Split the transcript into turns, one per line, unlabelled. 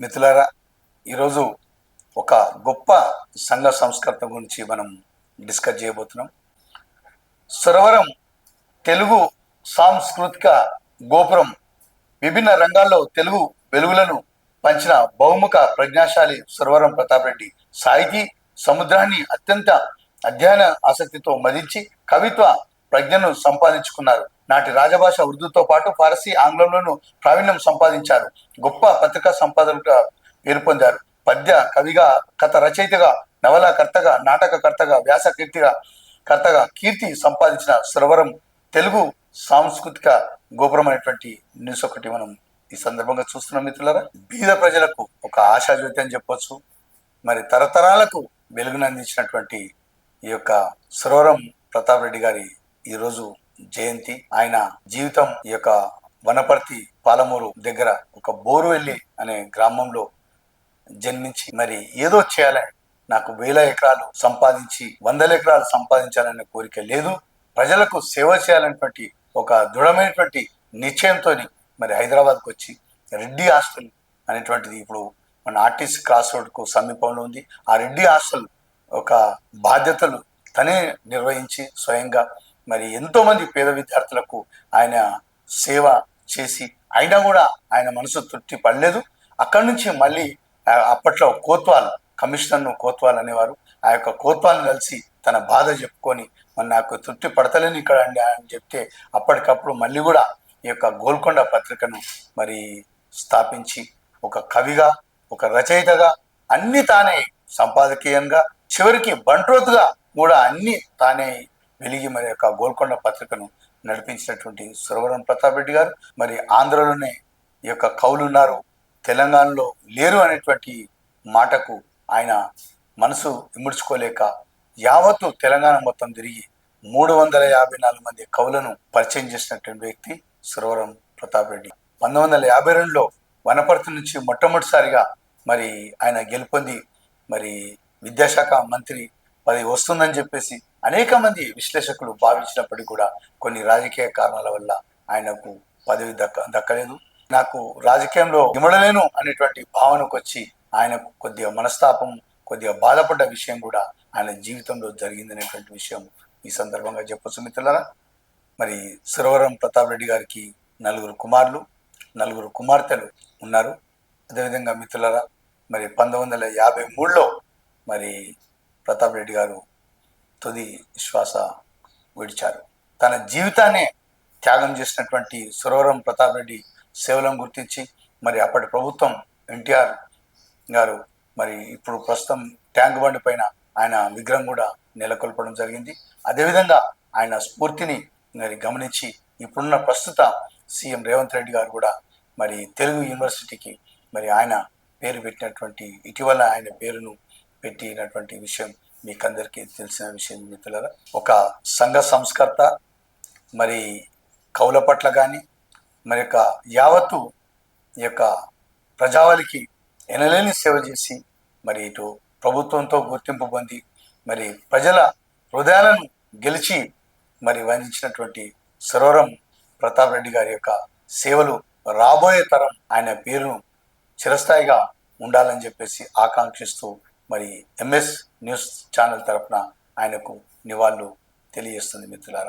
మిత్రులారా ఈరోజు ఒక గొప్ప సంఘ సంస్కృత గురించి మనం డిస్కస్ చేయబోతున్నాం. సురవరం తెలుగు సాంస్కృతిక గోపురం విభిన్న రంగాల్లో తెలుగు వెలుగులను పంచిన బహుముఖ ప్రజ్ఞాశాలి సురవరం ప్రతాప్ రెడ్డి సాహితీ సముద్రాన్ని అత్యంత అధ్యయన ఆసక్తితో మదించి కవిత్వ ప్రజ్ఞను సంపాదించుకున్నారు. నాటి రాజభాష ఉర్దూతో పాటు ఫారసీ ఆంగ్లంలోనూ ప్రావీణ్యం సంపాదించారు. గొప్ప పత్రికా సంపాదకులుగా పేరుపొందారు. పద్య కవిగా కథ రచయితగా నవలాకర్తగా నాటకకర్తగా వ్యాసకీర్తిగా కర్తగా కీర్తి సంపాదించిన సురవరం తెలుగు సాంస్కృతిక గోపురం అనేటువంటి న్యూస్ ఒకటి మనం ఈ సందర్భంగా చూస్తున్నాం మిత్రులారా. బీద ప్రజలకు ఒక ఆశాజ్యోతి అని చెప్పొచ్చు. మరి తరతరాలకు వెలుగునందించినటువంటి ఈ యొక్క సురవరం ప్రతాప్ రెడ్డి గారి ఈరోజు జయంతి. ఆయన జీవితం ఈ యొక్క వనపర్తి పాలమూరు దగ్గర ఒక బోరువెల్లి అనే గ్రామంలో జన్మించి మరి ఏదో చేయాలని నాకు వేల ఎకరాలు సంపాదించి వందల ఎకరాలు సంపాదించాలనే కోరిక లేదు. ప్రజలకు సేవ చేయాలనేటువంటి ఒక దృఢమైనటువంటి నిశ్చయంతో మరి హైదరాబాద్కు వచ్చి రెడ్డి హాస్టల్ అనేటువంటిది ఇప్పుడు మన ఆర్టీసీ క్రాస్ రోడ్కు సమీపంలో ఉంది. ఆ రెడ్డి హాస్టల్ ఒక బాధ్యతలు తనే నిర్వహించి స్వయంగా మరి ఎంతో మంది పేద విద్యార్థులకు ఆయన సేవ చేసి అయినా కూడా ఆయన మనసు తృప్తి పడలేదు. అక్కడి నుంచి మళ్ళీ అప్పట్లో కోత్వాల్ కమిషనర్ను కోత్వాల్ అనేవారు ఆ యొక్క కోత్వాల్ని కలిసి తన బాధ చెప్పుకొని మరి నాకు తృప్తి పడతలేని ఇక్కడ అండి అని చెప్తే అప్పటికప్పుడు మళ్ళీ కూడా ఈ యొక్క గోల్కొండ పత్రికను మరి స్థాపించి ఒక కవిగా ఒక రచయితగా అన్ని తానే సంపాదకీయంగా చివరికి బంట్రోతుగా కూడా అన్ని తానే వెలిగి మరి యొక్క గోల్కొండ పత్రికను నడిపించినటువంటి సురవరం ప్రతాప్ రెడ్డి గారు మరి ఆంధ్రలోనే ఈ యొక్క కవులు ఉన్నారు తెలంగాణలో లేరు అనేటువంటి మాటకు ఆయన మనసు ఇముడ్చుకోలేక యావత్తు తెలంగాణ మొత్తం తిరిగి మూడు వందల యాభై నాలుగు మంది కవులను పరిచయం చేసినటువంటి వ్యక్తి సురవరం ప్రతాప్ రెడ్డి. పంతొమ్మిది వందల యాభై రెండులో వనపర్తి నుంచి మొట్టమొదటిసారిగా మరి ఆయన గెలుపొంది మరి విద్యాశాఖ మంత్రి పదవి వస్తుందని చెప్పేసి అనేక మంది విశ్లేషకులు భావించినప్పటికీ కూడా కొన్ని రాజకీయ కారణాల వల్ల ఆయనకు పదవి దక్క దక్కలేదు. నాకు రాజకీయంలో నిమడలేను అనేటువంటి భావనకు వచ్చి ఆయనకు కొద్దిగా మనస్తాపం కొద్దిగా బాధపడ్డ విషయం కూడా ఆయన జీవితంలో జరిగిందనేటువంటి విషయం ఈ సందర్భంగా చెప్పచ్చు మిత్రులారా. మరి సురవరం ప్రతాప్ రెడ్డి గారికి నలుగురు కుమారులు నలుగురు కుమార్తెలు ఉన్నారు. అదేవిధంగా మిత్రులారా మరి పంతొమ్మిది వందల యాభై మూడులో మరి ప్రతాప్ రెడ్డి గారు తుది శ్వాస విడిచారు. తన జీవితాన్నే త్యాగం చేసినటువంటి సురవరం ప్రతాప్ రెడ్డి సేవలను గుర్తించి మరి అప్పటి ప్రభుత్వం ఎన్టీఆర్ గారు మరి ఇప్పుడు ప్రస్తుతం ట్యాంక్ బండి పైన ఆయన విగ్రహం కూడా నెలకొల్పడం జరిగింది. అదేవిధంగా ఆయన స్ఫూర్తిని మరి గమనించి ఇప్పుడున్న ప్రస్తుత సీఎం రేవంత్ రెడ్డి గారు కూడా మరి తెలుగు యూనివర్సిటీకి మరి ఆయన పేరు పెట్టినటువంటి ఇటీవల ఆయన పేరును పెట్టినటువంటి విషయం మీకందరికీ తెలిసిన విషయం మిత్రులరా. ఒక సంఘ సంస్కర్త మరి కౌల పట్ల కానీ మరి యొక్క యావత్తు ఈ యొక్క ప్రజావళికి ఎనలేని సేవ చేసి మరి ఇటు ప్రభుత్వంతో గుర్తింపు పొంది మరి ప్రజల హృదయాలను గెలిచి మరి వహించినటువంటి సరోరం ప్రతాప్ రెడ్డి గారి యొక్క సేవలు రాబోయే తరం ఆయన పేరును చిరస్థాయిగా ఉండాలని చెప్పేసి ఆకాంక్షిస్తూ మరి ఎంఎస్ న్యూస్ ఛానల్ తరఫున ఆయనకు నివాళులు తెలియజేస్తుంది మిత్రులారా.